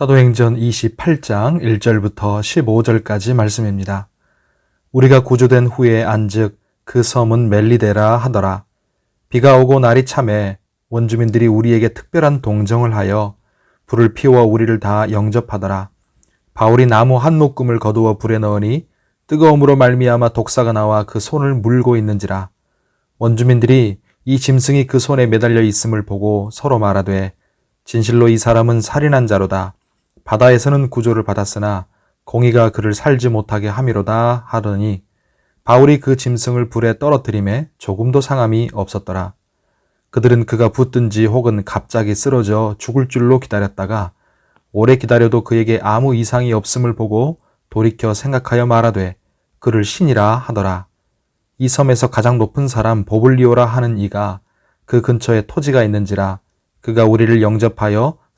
사도행전 28장 1절부터 15절까지 말씀입니다. 우리가 구조된 후에 안즉 그 섬은 멜리데라 하더라. 비가 오고 날이 참해 원주민들이 우리에게 특별한 동정을 하여 불을 피워 우리를 다 영접하더라. 바울이 나무 한 묶음을 거두어 불에 넣으니 뜨거움으로 말미암아 독사가 나와 그 손을 물고 있는지라. 원주민들이 이 짐승이 그 손에 매달려 있음을 보고 서로 말하되 진실로 이 사람은 살인한 자로다. 바다에서는 구조를 받았으나 공의가 그를 살지 못하게 함이로다 하더니 바울이 그 짐승을 불에 떨어뜨림에 조금도 상함이 없었더라. 그들은 그가 붙든지 혹은 갑자기 쓰러져 죽을 줄로 기다렸다가 오래 기다려도 그에게 아무 이상이 없음을 보고 돌이켜 생각하여 말하되 그를 신이라 하더라. 이 섬에서 가장 높은 사람 보블리오라 하는 이가 그 근처에 토지가 있는지라 그가 우리를 영접하여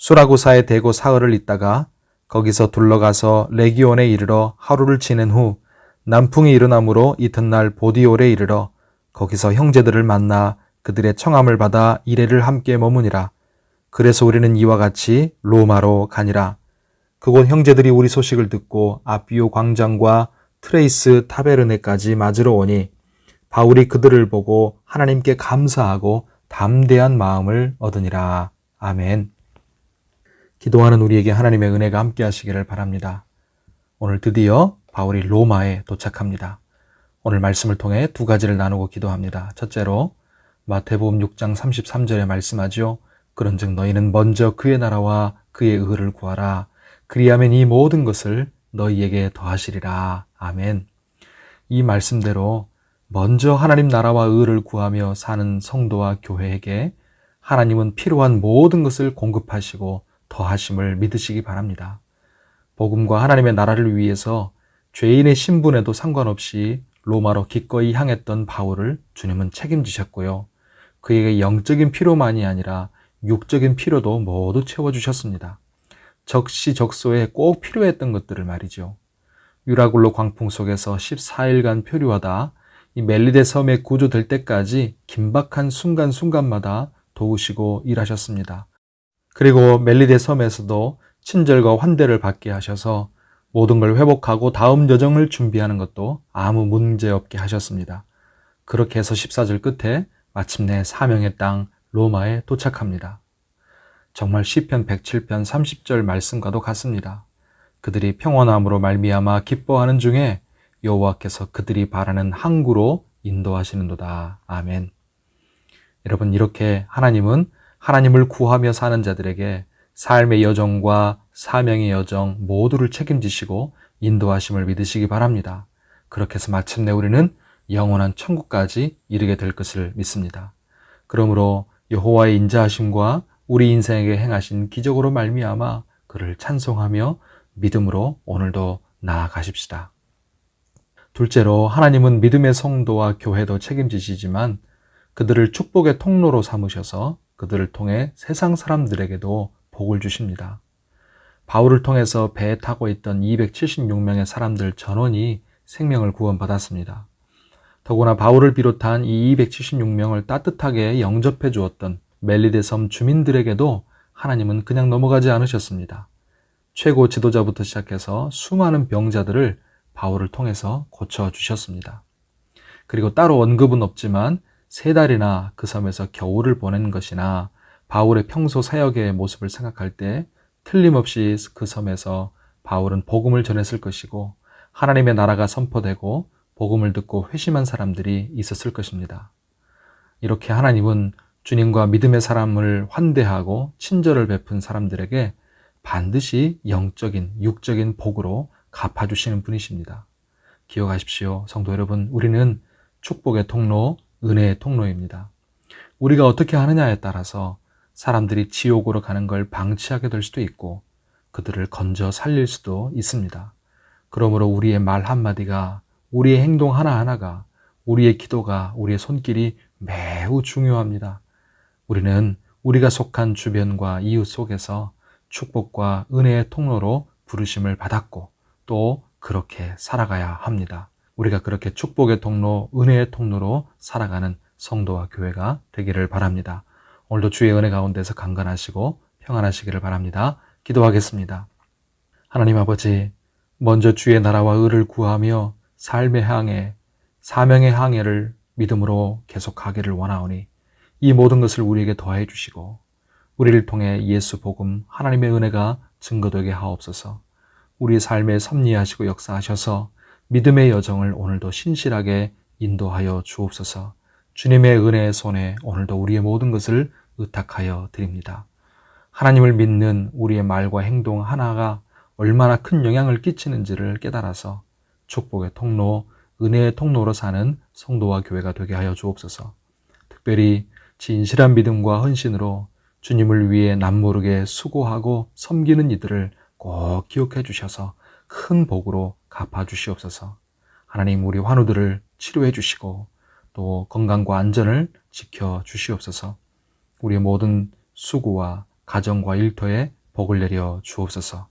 수라구사에 대고 사흘을 있다가 거기서 둘러가서 레기온에 이르러 하루를 지낸 후 남풍이 일어나므로 이튿날 보디올에 이르러 거기서 형제들을 만나 그들의 청함을 받아 이래를 함께 머무니라. 그래서 우리는 이와 같이 로마로 가니라. 그곳 형제들이 우리 소식을 듣고 아비오 광장과 트레이스 타베르네까지 맞으러 오니 바울이 그들을 보고 하나님께 감사하고 담대한 마음을 얻으니라. 아멘. 기도하는 우리에게 하나님의 은혜가 함께 하시기를 바랍니다. 오늘 드디어 바울이 로마에 도착합니다. 오늘 말씀을 통해 두 가지를 나누고 기도합니다. 첫째로 마태복음 6장 33절에 말씀하죠. 그런즉 너희는 먼저 그의 나라와 그의 의를 구하라. 그리하면 이 모든 것을 너희에게 더하시리라. 아멘. 이 말씀대로 먼저 하나님 나라와 의를 구하며 사는 성도와 교회에게 하나님은 필요한 모든 것을 공급하시고 더하심을 믿으시기 바랍니다. 복음과 하나님의 나라를 위해서 죄인의 신분에도 상관없이 로마로 기꺼이 향했던 바울을 주님은 책임지셨고요. 그에게 영적인 필요만이 아니라 육적인 필요도 모두 채워주셨습니다. 적시적소에 꼭 필요했던 것들을 말이죠. 유라굴로 광풍 속에서 14일간 표류하다 이 멜리데 섬에 구조될 때까지 긴박한 순간순간마다 도우시고 일하셨습니다. 그리고 멜리데 섬에서도 친절과 환대를 받게 하셔서 모든 걸 회복하고 다음 여정을 준비하는 것도 아무 문제 없게 하셨습니다. 그렇게 해서 14절 끝에 마침내 사명의 땅 로마에 도착합니다. 정말 시편 107편 30절 말씀과도 같습니다. 그들이 평온함으로 말미암아 기뻐하는 중에 여호와께서 그들이 바라는 항구로 인도하시는도다. 아멘. 여러분 이렇게 하나님은 하나님을 구하며 사는 자들에게 삶의 여정과 사명의 여정 모두를 책임지시고 인도하심을 믿으시기 바랍니다. 그렇게 해서 마침내 우리는 영원한 천국까지 이르게 될 것을 믿습니다. 그러므로 여호와의 인자하심과 우리 인생에게 행하신 기적으로 말미암아 그를 찬송하며 믿음으로 오늘도 나아가십시다. 둘째로 하나님은 믿음의 성도와 교회도 책임지시지만 그들을 축복의 통로로 삼으셔서 그들을 통해 세상 사람들에게도 복을 주십니다. 바울을 통해서 배에 타고 있던 276명의 사람들 전원이 생명을 구원받았습니다. 더구나 바울을 비롯한 이 276명을 따뜻하게 영접해 주었던 멜리데 섬 주민들에게도 하나님은 그냥 넘어가지 않으셨습니다. 최고 지도자부터 시작해서 수많은 병자들을 바울을 통해서 고쳐 주셨습니다. 그리고 따로 언급은 없지만 세 달이나 그 섬에서 겨울을 보낸 것이나 바울의 평소 사역의 모습을 생각할 때 틀림없이 그 섬에서 바울은 복음을 전했을 것이고 하나님의 나라가 선포되고 복음을 듣고 회심한 사람들이 있었을 것입니다. 이렇게 하나님은 주님과 믿음의 사람을 환대하고 친절을 베푼 사람들에게 반드시 영적인, 육적인 복으로 갚아주시는 분이십니다. 기억하십시오. 성도 여러분, 우리는 축복의 통로, 은혜의 통로입니다. 우리가 어떻게 하느냐에 따라서 사람들이 지옥으로 가는 걸 방치하게 될 수도 있고, 그들을 건져 살릴 수도 있습니다. 그러므로 우리의 말 한마디가, 우리의 행동 하나하나가, 우리의 기도가, 우리의 손길이 매우 중요합니다. 우리는 우리가 속한 주변과 이웃 속에서 축복과 은혜의 통로로 부르심을 받았고 또 그렇게 살아가야 합니다. 우리가 그렇게 축복의 통로, 은혜의 통로로 살아가는 성도와 교회가 되기를 바랍니다. 오늘도 주의 은혜 가운데서 강건하시고 평안하시기를 바랍니다. 기도하겠습니다. 하나님 아버지, 먼저 주의 나라와 의를 구하며 삶의 항해, 사명의 항해를 믿음으로 계속하기를 원하오니 이 모든 것을 우리에게 더해 주시고 우리를 통해 예수 복음 하나님의 은혜가 증거되게 하옵소서. 우리 삶에 섭리하시고 역사하셔서 믿음의 여정을 오늘도 신실하게 인도하여 주옵소서. 주님의 은혜의 손에 오늘도 우리의 모든 것을 의탁하여 드립니다. 하나님을 믿는 우리의 말과 행동 하나가 얼마나 큰 영향을 끼치는지를 깨달아서 축복의 통로, 은혜의 통로로 사는 성도와 교회가 되게 하여 주옵소서. 특별히 진실한 믿음과 헌신으로 주님을 위해 남모르게 수고하고 섬기는 이들을 꼭 기억해 주셔서 큰 복으로 갚아 주시옵소서. 하나님 우리 환우들을 치료해 주시고 또 건강과 안전을 지켜 주시옵소서. 우리의 모든 수고와 가정과 일터에 복을 내려 주옵소서.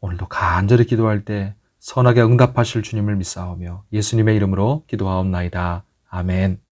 오늘도 간절히 기도할 때 선하게 응답하실 주님을 믿사오며 예수님의 이름으로 기도하옵나이다. 아멘.